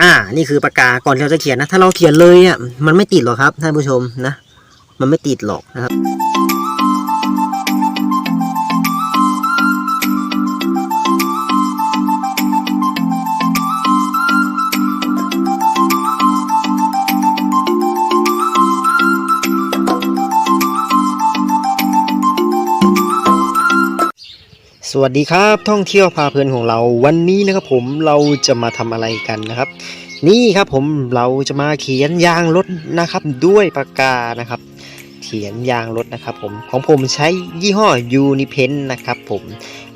อ่า นี่คือปากกา ก่อนที่เราจะเขียนนะ ถ้าเราเขียนเลยอะ มันไม่ติดหรอกครับท่านผู้ชมนะ มันไม่ติดหรอกนะครับ สวัสดีครับท่องเที่ยวพาเพลินของเราวันนี้นะครับผมเราจะมาทำอะไรกันนะครับ นี่ครับผมเราจะมาเขียนยางรถนะครับ ด้วยปากกานะครับ เขียนยางรถนะครับผมของผมใช้ยี่ห้อยูนิเพนนะครับผม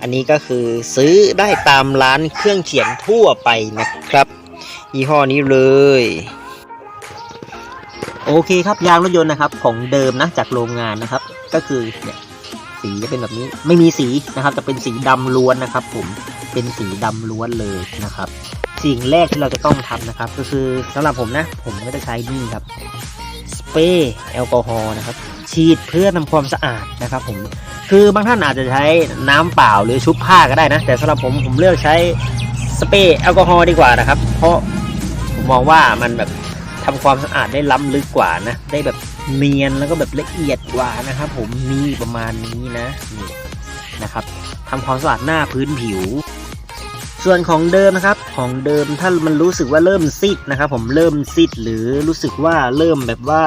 อันนี้ก็คือซื้อได้ตามร้านเครื่องเขียนทั่วไปนะครับ ยี่ห้อนี้เลยโอเคครับยางรถยนต์นะครับของเดิมนะจากโรงงานนะครับ ก็คือเนี่ย สีจะเป็นแบบนี้ไม่มีสีนะครับ จะเป็นสีดำล้วนนะครับ ผมเป็นสีดำล้วนเลยนะครับ สิ่งแรกที่เราจะต้องทำนะครับ ก็คือสำหรับผมนะ ผมก็จะใช้นี่ครับสเปรย์แอลกอฮอล์นะครับ ฉีดเพื่อทำความสะอาดนะครับ ผมคือบางท่านอาจจะใช้น้ำเปล่าหรือชุบผ้าก็ได้นะ แต่สำหรับผมผมเลือกใช้สเปรย์แอลกอฮอล์ดีกว่านะครับ เพราะผมมองว่ามันแบบ ทำความสะอาดได้ล้ำลึกกว่านะ ได้แบบเนียนแล้วก็แบบละเอียดกว่านะครับ ผมมีประมาณนี้นะนี่นะครับทำความสะอาดหน้าพื้นผิว ส่วนของเดิมนะครับ ของเดิมถ้ามันรู้สึกว่าเริ่มซีดนะครับ ผมเริ่มซีดหรือรู้สึกว่าเริ่มแบบว่า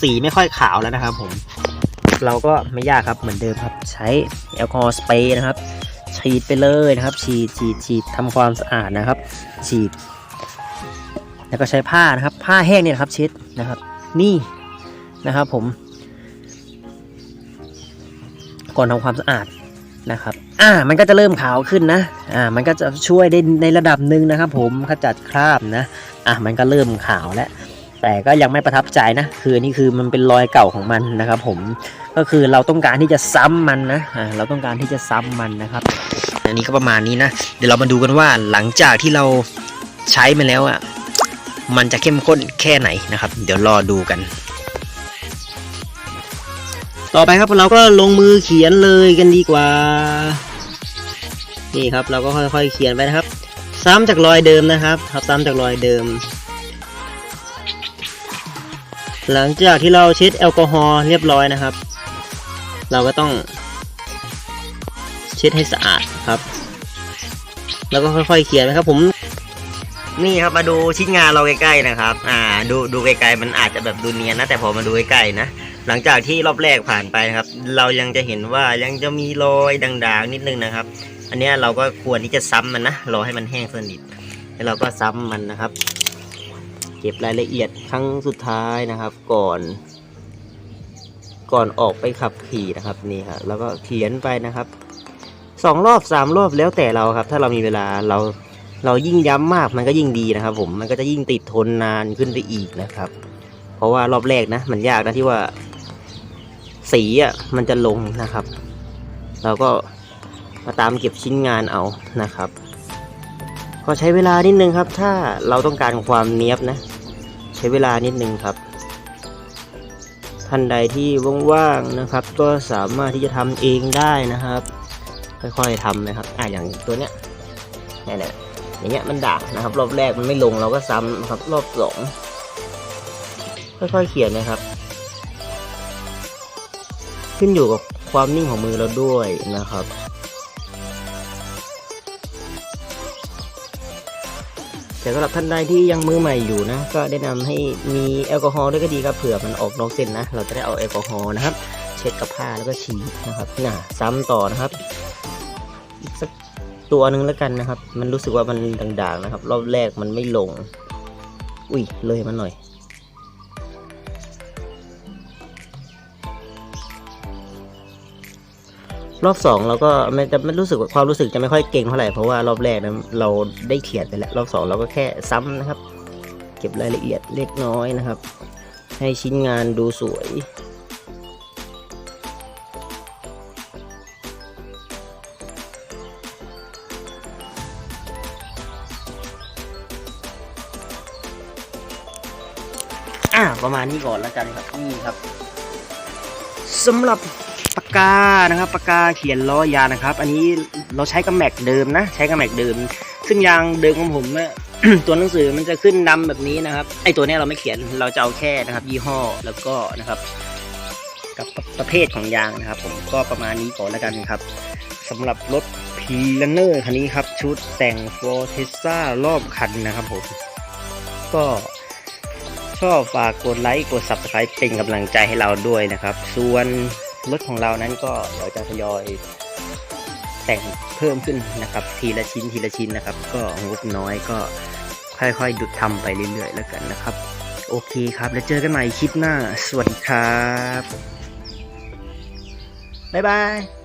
สีไม่ค่อยขาวแล้วนะครับ ผม เราก็ไม่ยากครับเหมือนเดิมครับ ใช้แอลกอฮอล์สเปรย์นะครับฉีดไปเลยนะครับ ฉีดฉีดฉีดทำความสะอาดนะครับ ฉีด แล้วก็ใช้ผ้านะครับ ผ้าแห้งเนี่ยครับเช็ดนะครับ นี่นะครับผม ก่อนทำความสะอาดนะครับ อ่า มันก็จะเริ่มขาวขึ้นนะ อ่า มันก็จะช่วยได้ในระดับหนึ่งนะครับ ผมขจัดคราบนะ อะมันก็เริ่มขาวแล้ว แต่ก็ยังไม่ประทับใจนะ คือนี่คือมันเป็นรอยเก่าของมันนะครับ ผม ก็คือเราต้องการที่จะซ้ำมันนะ อ่า เราต้องการที่จะซ้ำมันนะครับ อันนี้ก็ประมาณนี้นะ เดี๋ยวเรามาดูกันว่าหลังจากที่เราใช้มาแล้วอะ มันจะเข้มข้นแค่ไหนนะครับ เดี๋ยวรอดูกัน ต่อไปครับเราก็ลงมือเขียนเลยกันดีกว่า นี่ครับเราก็ค่อยๆเขียนไปนะครับ ซ้ำจากรอยเดิมนะครับ ครับซ้ำจากรอยเดิม หลังจากที่เราเช็ดแอลกอฮอล์เรียบร้อยนะครับ เราก็ต้อง เช็ดให้สะอาดครับ แล้วก็ค่อยๆเขียนนะครับ ผม นี่ครับมาดูชิ้นงานเราใกล้ๆนะครับ อ่า ดูดูไกลๆมันอาจจะแบบดูเนียนนะ แต่พอมาดูใกล้ๆนะ หลังจากที่รอบแรกผ่านไปนะครับ เรายังจะเห็นว่ายังจะมีรอยด่างๆนิดนึงนะครับ อันนี้เราก็ควรที่จะซ้ำมันนะ รอให้มันแห้งสนิท แล้วเราก็ซ้ำมันนะครับ เก็บรายละเอียดครั้งสุดท้ายนะครับ ก่อน ก่อนออกไปขับขี่นะครับนี่ครับแล้วก็เขียนไปนะครับสองรอบสามรอบแล้วแต่เราครับ ถ้าเรามีเวลาเรา เรายิ่งย้ำมากมันก็ยิ่งดีนะครับ ผมมันก็จะยิ่งติดทนนานขึ้นไปอีกนะครับ เพราะว่ารอบแรกนะ มันยากนะที่ว่า สีอะมันจะลงนะครับ เราก็มาตามเก็บชิ้นงานเอานะครับ ก็ใช้เวลานิดนึงครับ ถ้าเราต้องการความเนี้ยบนะ ใช้เวลานิดนึงครับท่านใดที่ว่างๆนะครับ ก็สามารถที่จะทำเองได้นะครับ ค่อยๆทำนะครับอะอย่างตัวเนี้ย นี่ยนี่ยอย่างเงี้ยมันด่างนะครับ รอบแรกมันไม่ลงเราก็ซ้ำครับรอบสองค่อยๆเขียนนะครับ ขึ้นอยู่กับความนิ่งของมือเราด้วยนะครับแต่สำหรับท่านใดที่ยังมือใหม่อยู่นะ ก็แนะนำให้มีแอลกอฮอล์ด้วยก็ดีครับเผื่อมันออกนอกเส้นนะ เราจะได้เอาแอลกอฮอล์นะครับ เช็ดกับผ้าแล้วก็ฉีดนะครับน่ะซ้ำต่อนะครับอีกสัก ตัวหนึ่งแล้วกันนะครับ มันรู้สึกว่ามันด่างๆนะครับ รอบแรกมันไม่ลง อุ้ยเลยมันหน่อย รอบสองเราก็ไม่จะไม่รู้สึกความรู้สึกจะไม่ค่อยเก่งเท่าไหร่เพราะว่ารอบแรกนะเราได้เขียนไปแล้ว รอบสองเราก็แค่ซ้ำนะครับ เก็บรายละเอียดเล็กน้อยนะครับ ให้ชิ้นงานดูสวย ประมาณนี้ก่อนแล้วกันครับนี่ครับสำหรับปากกานะครับปากกาเขียนล้อยางนะครับ อันนี้เราใช้กับแม็กเดิมนะ ใช้กับแม็กเดิม ซึ่งยางเดิมของผมเนี่ยตัวหนังสือมันจะขึ้นดำแบบนี้นะครับไอตัวเนี้ยเราไม่เขียนเราจะเอาแค่นะครับ ยี่ห้อแล้วก็นะครับ กับประเภทของยางนะครับ ผมก็ประมาณนี้ก่อนแล้วกันครับสำหรับรถพีลันเนอร์คันนี้ครับ ชุดแต่งฟอร์เทซ่ารอบคันนะครับผมก็ ชอบฝากกดไลค์กด Subscribe เป็นกำลังใจให้เราด้วยนะครับ ส่วนรถของเรานั้นก็เดี๋ยวจะทยอย แต่งเพิ่มขึ้นนะครับ ทีละชิ้นทีละชิ้นนะครับ ก็งบน้อยก็ค่อยๆดุดทำไปเรื่อยๆแล้วกันนะครับ โอเคครับ แล้วเจอกันใหม่คลิปหน้า สวัสดีครับ บ๊ายบาย